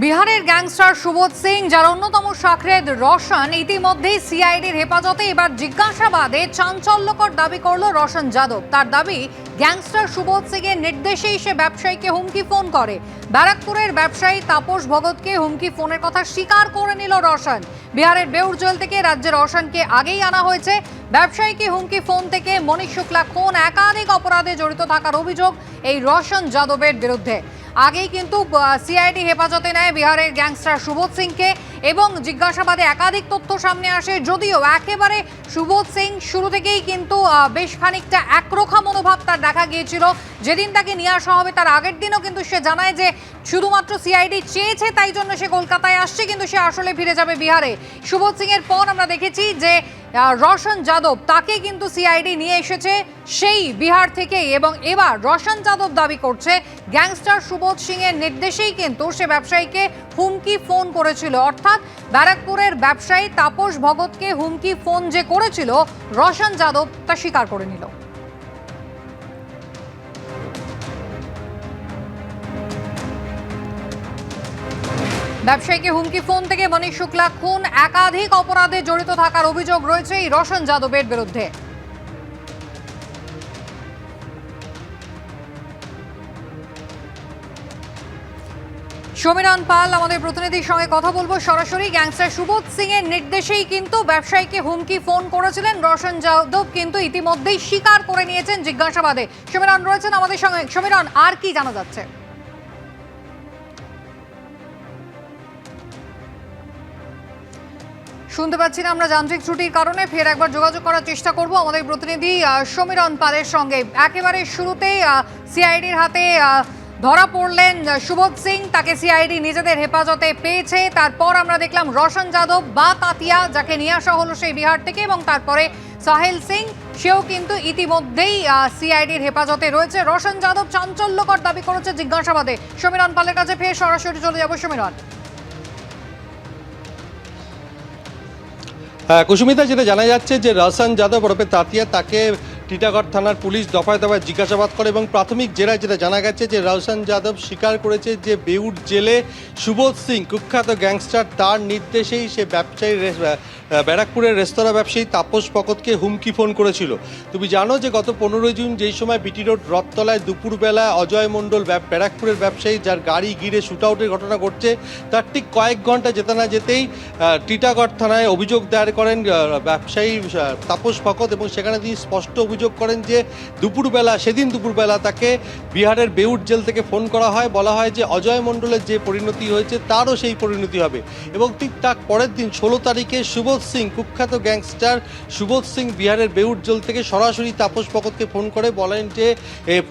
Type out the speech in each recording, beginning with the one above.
বিহারের গ্যাংস্টার সুবোধ সিং, যার অন্যতম সাকরেদ রোশন, ইতিমধ্যেই সিআইডির হেফাজতে এবার জিজ্ঞাসাবাদে চাঞ্চল্যকর দাবি করল রোশন যাদব। তার দাবি, গ্যাংস্টার সুবোধ সিং এর নির্দেশেই সে ব্যবসায়ীকে হুমকি ফোন করে। ব্যারাকপুরের ব্যবসায়ী তাপস ভগতকে হুমকি ফোনের কথা স্বীকার করে নিল রোশন। বিহারের বেউর জেল থেকে রাজ্যে রোশনকে আগেই আনা হয়েছে। ব্যবসায়ীকে হুমকি ফোন থেকে মনীষ শুক্লা কোন একাধিক অপরাধে জড়িত থাকার অভিযোগ এই রোশন যাদবের বিরুদ্ধে। আগেই কিন্তু সিআইডি হেফাজতে নেয় বিহারের গ্যাংস্টার সুবোধ সিংকে এবং জিজ্ঞাসাবাদে একাধিক তথ্য সামনে আসে, যদিও একেবারে সুবোধ সিং শুরু থেকেই কিন্তু বেশ খানিকটা একরোখা মনোভাব তার দেখা গিয়েছিল। যেদিন তাকে নিয়ে আসা হবে, তার আগের দিনও কিন্তু সে জানায় যে শুধুমাত্র সিআইডি চেয়েছে তাই জন্য সে কলকাতায় আসছে, কিন্তু সে আসলে ফিরে যাবে বিহারে। সুবোধ সিং এর পর আমরা দেখেছি যে রশন যাদব তাকে কিন্তু সিআইডি নিয়ে এসেছে সেই বিহার থেকেই এবং এবার রশন যাদব দাবি করছে, গ্যাংস্টার সুবোধ সিং এর নির্দেশেই কিন্তু সে ব্যবসায়ীকে হুমকি ফোন করেছিল। অর্থাৎ ব্যারাকপুরের ব্যবসায়ী তাপস ভগতকে হুমকি ফোন যে করেছিল, রশন যাদব তা স্বীকার করে নিল। ব্যবসায়ীকে হুমকি ফোন থেকে মনীষ শুক্লা, খুন, একাধিক অপরাধে জড়িত থাকার অভিযোগ রয়েছে এই রশন যাদবের বিরুদ্ধে। সমীরণ পাল, আমাদের প্রতিনিধির সঙ্গে কথা বলব। সরাসরি গ্যাংস্টার সুবোধ সিং এর নির্দেশেই কিন্তু ব্যবসায়ীকে হুমকি ফোন করেছিলেন রোশন যাদব, কিন্তু ইতিমধ্যেই স্বীকার করে নিয়েছেন জিজ্ঞাসাবাদে। সমীরণ রয়েছেন আমাদের সঙ্গে। সমীরণ, আর কি জানা যাচ্ছে? শুনতে পাচ্ছি না আমরা যান্ত্রিক ত্রুটির কারণে, ফের একবার যোগাযোগ করার চেষ্টা করব আমাদের প্রতিনিধি সমীরণ পালের সঙ্গে। একেবারে শুরুতেই সিআইডির হাতে ধরা পড়লেন সুবোধ সিং। তাকে সিআইডি নিজেদের হেফাজতে পেয়েছে। তারপর আমরা দেখলাম রোশন যাদব বা তাতিয়া, যাকে নিয়ে আসা হলো সেই বিহার থেকে এবং তারপরে সাহেল সিং। সেও কিন্তু ইতিমধ্যেই সিআইডির হেফাজতে রয়েছে। রোশন যাদব চাঞ্চল্যকর দাবি করেছে জিজ্ঞাসাবাদে। সমীরণ পালের কাছে ফের সরাসরি চলে যাব। সমীরণ কুসুমিতা, যেটা জানা যাচ্ছে যে রসান যাদব ওরফে তাতিয়া তাকে টিটাগড় থানার পুলিশ দফায় দফায় জিজ্ঞাসাবাদ করে এবং প্রাথমিক জেরায় যেটা জানা গেছে যে রওশন যাদব স্বীকার করেছে যে বেউট জেলে সুবোধ সিং, কুখ্যাত গ্যাংস্টার, তার নির্দেশেই সে ব্যবসায়ী ব্যারাকপুরের রেস্তোরাঁ ব্যবসায়ী তাপস পকতকে হুমকি ফোন করেছিল। তুমি জানো যে গত পনেরোই জুন যেই সময় বিটি রোড রথতলায় দুপুরবেলা অজয় মণ্ডল ব্যারাকপুরের ব্যবসায়ী যার গাড়ি গিরে শুট আউটের ঘটনা ঘটছে, তার ঠিক কয়েক ঘণ্টা যেতে না যেতেই টিটাগড় থানায় অভিযোগ দায়ের করেন ব্যবসায়ী তাপস ভকত এবং সেখানে তিনি স্পষ্ট অভিযোগ করেন যে দুপুরবেলা, সেদিন দুপুরবেলা তাকে বিহারের বেউট জেল থেকে ফোন করা হয়। বলা হয় যে অজয় মণ্ডলের যে পরিণতি হয়েছে, তারও সেই পরিণতি হবে। এবং ঠিক তার পরের দিন ষোলো তারিখে সুবোধ সিং, কুখ্যাত গ্যাংস্টার সুবোধ সিং বিহারের বেউট জেল থেকে সরাসরি তাপস ভকতকে ফোন করে বলেন যে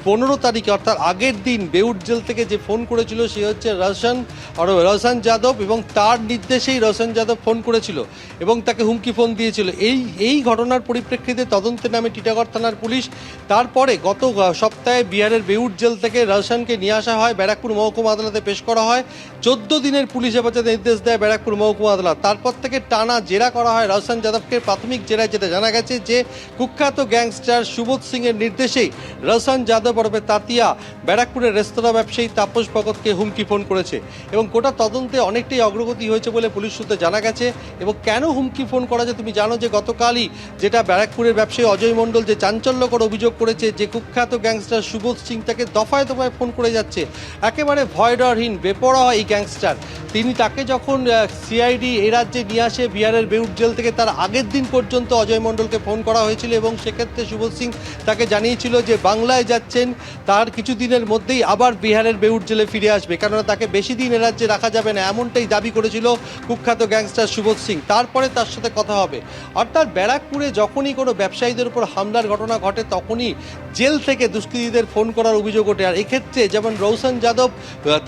পনেরো তারিখে, অর্থাৎ আগের দিন বেউট জেল থেকে যে ফোন করেছিল, সে হচ্ছে রোশন আর রোশন যাদব এবং তার নির্দেশেই রোশন যাদব ফোন করেছিল এবং তাকে হুমকি ফোন দিয়েছিল। এই এই ঘটনার পরিপ্রেক্ষিতে তদন্তে নামে টিটাগড় থানার পুলিশ। তারপরে গত সপ্তাহে বিহারের বেউট জেল থেকে রোশনকে নিয়ে আসা হয়, ব্যারাকপুর মহকুমা আদালতে পেশ করা হয়। চোদ্দ দিনের পুলিশ হেফাজতে নির্দেশ দেয় ব্যারাকপুর মহকুমা আদালত। তারপর থেকে টানা জেরা করা হয়। রোশন যাদবকে প্রাথমিক জেরায় যেটা জানা গেছে যে কুখ্যাত গ্যাংস্টার সুবোধ সিং এর নির্দেশেই রোশন যাদব ওরফে তাতিয়া ব্যারাকপুরের রেস্তোরাঁ ব্যবসায়ী তাপস ভগতকে হুমকি ফোন করেছে এবং গোটা তদন্তে অনেকটাই অগ্রগতি হয়েছে বলে পুলিশ সূত্রে জানা গেছে। এবং কেন হুমকি ফোন করা যায় তুমি জানো যে গতকালই যেটা ব্যারাকপুরের ব্যবসায়ী অজয় মণ্ডল যে চাঞ্চল্যকর অভিযোগ করেছে যে কুখ্যাত গ্যাংস্টার সুবোধ সিং তাকে দফায় দফায় ফোন করে যাচ্ছে। একেবারে ভয়ডরহীন বেপরোয়া এই গ্যাংস্টার। তিনি তাকে যখন সিআইডি এ রাজ্যে নিয়ে আসে, বিহারের বেউট জেল থেকে তার আগের দিন পর্যন্ত অজয় মণ্ডলকে ফোন করা হয়েছিল এবং সেক্ষেত্রে সুবোধ সিং তাকে জানিয়েছিল যে বাংলায় যাচ্ছেন, তার কিছুদিনের মধ্যেই আবার বিহারের বেউট জেলে ফিরে আসবে। কেননা তাকে বেশি দিন এ রাজ্যে রাখা যাবে না, এমনটাই দাবি করেছিল কুখ্যাত গ্যাংস্টার সুবোধ সিং। তারপরে তার সাথে কথা হবে। অর্থাৎ ব্যারাকপুরে যখনই কোনো ব্যবসায়ীদের উপর হামলার ঘটনা ঘটে, তখনই জেল থেকে দুষ্কৃতীদের ফোন করার অভিযোগ ওঠে। আর এক্ষেত্রে যেমন রৌশন যাদব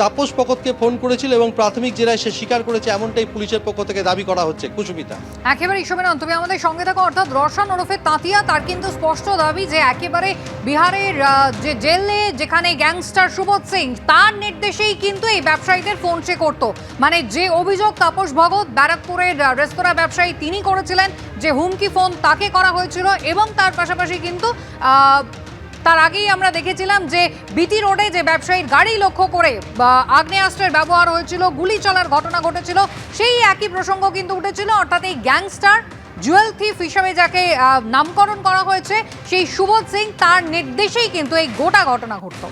তাপস পকতকে ফোন করেছিল এবং প্রাথমিক জেলায় সে স্বীকার করেছে, এমনটাই পুলিশের পক্ষ থেকে দাবি করা হচ্ছে। কুসুমিতা। একেবারে সমীরণ তুমি আমাদের সঙ্গে থাকো অর্থাৎ রসান ওরফে তাঁতিয়া। তার কিন্তু স্পষ্ট দাবি যে একেবারে বিহারের যে জেলে যেখানে গ্যাংস্টার সুবোধ সিং, তার নির্দেশেই কিন্তু এই ব্যবসায়ীদের ফোন সে করতো। মানে যে অভিযোগ তাপস ভগত ব্যারাকপুরের রেস্তোরাঁ ব্যবসায়ী তিনি করেছিলেন, যে হুমকি ফোন তাকে করা হয়েছিল এবং তার পাশাপাশি কিন্তু তার আগেই আমরা দেখেছিলাম যে বিটি রোডে যে ব্যবসায়ীর গাড়ি লক্ষ্য করে আগ্নেয়াস্ত্রের ব্যবহার হয়েছিল, গুলি চলার ঘটনা ঘটেছিল, সেই একই প্রসঙ্গ কিন্তু উঠেছিল, অর্থাৎ এই গ্যাংস্টার জুয়েল থিফ হিসাবে যাকে নামকরণ করা হয়েছে, সেই সুবোধ সিং তার নির্দেশেই কিন্তু এই গোটা ঘটনা ঘটতো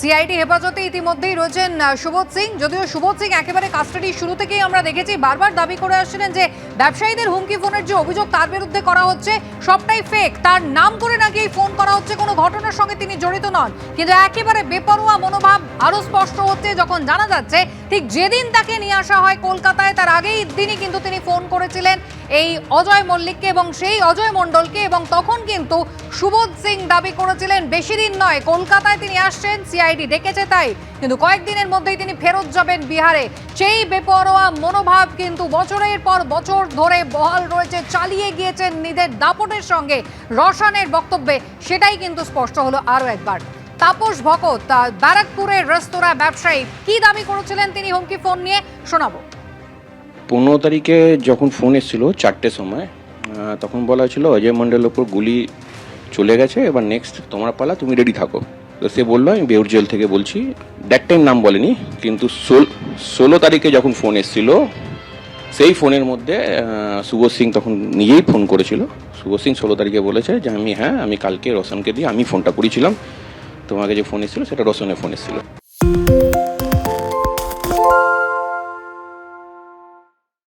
সিআইডি হেফাজতে ইতিমধ্যেই রয়েছেন সুবোধ সিং, যদিও সুবোধ সিং একেবারে কাস্টাডি শুরু থেকেই আমরা দেখেছি, বারবার দাবি করে আসছিলেন যে ব্যবসায়ীদের হুমকি ফোনের যে অভিযোগ, তার বিরুদ্ধে করা হচ্ছে সবটাই ফেক তার নাম করে নাকি এই ফোন করা হচ্ছে, কোনো ঘটনার সঙ্গে তিনি জড়িত নন। কিন্তু একেবারে বেপরোয়া মনোভাব আরও স্পষ্ট হচ্ছে যখন জানা যাচ্ছে ঠিক যেদিন তাকে নিয়ে আসা হয় কলকাতায়, তার আগেই দিনই কিন্তু তিনি ফোন করেছিলেন এই অজয় মল্লিককে এবং সেই অজয় মণ্ডলকে এবং তখন কিন্তু সুবোধ সিং দাবি করেছিলেন, বেশি দিন নয়, কলকাতায় তিনি আসছেন সিআইডি ডেকেছে তাই। কিন্তু কয়েকদিনের মধ্যেই তিনি ফেরত যাবেন বিহারে। সেই বেপরোয়া মনোভাব কিন্তু বছরের পর বছর ধরে বহাল রয়েছে, চালিয়ে গিয়েছেন নিজের দাপটের সঙ্গে রসানের বক্তব্যে। সেটাই কিন্তু স্পষ্ট হলো আরও একবার। তাপস ভকত ব্যারাকপুরের রেস্তোরাঁ ব্যবসায়ী। কি দাবি করেছিলেন তিনি? হুমকি ফোন নিয়ে শোনাবো। পনেরো তারিখে যখন ফোন এসেছিল চারটের সময় তখন বলা হয়েছিল অজয় মণ্ডলের ওপর গুলি চলে গেছে, এবার নেক্সট তোমার পালা, তুমি রেডি থাকো। তো সে বলল, আমি বেউর জেল থেকে বলছি। দ্যাট টাইম নাম বলেনি, কিন্তু ষোল তারিখে যখন ফোন এসেছিল, সেই ফোনের মধ্যে সুবোধ সিং তখন নিজেই ফোন করেছিল। সুবোধ সিং ষোলো তারিখে বলেছে যে, আমি হ্যাঁ আমি কালকে রোশনকে দিয়ে আমি ফোনটা করেছিলাম। তোমাকে যে ফোন এসেছিল সেটা রোশনের ফোন এসেছিল।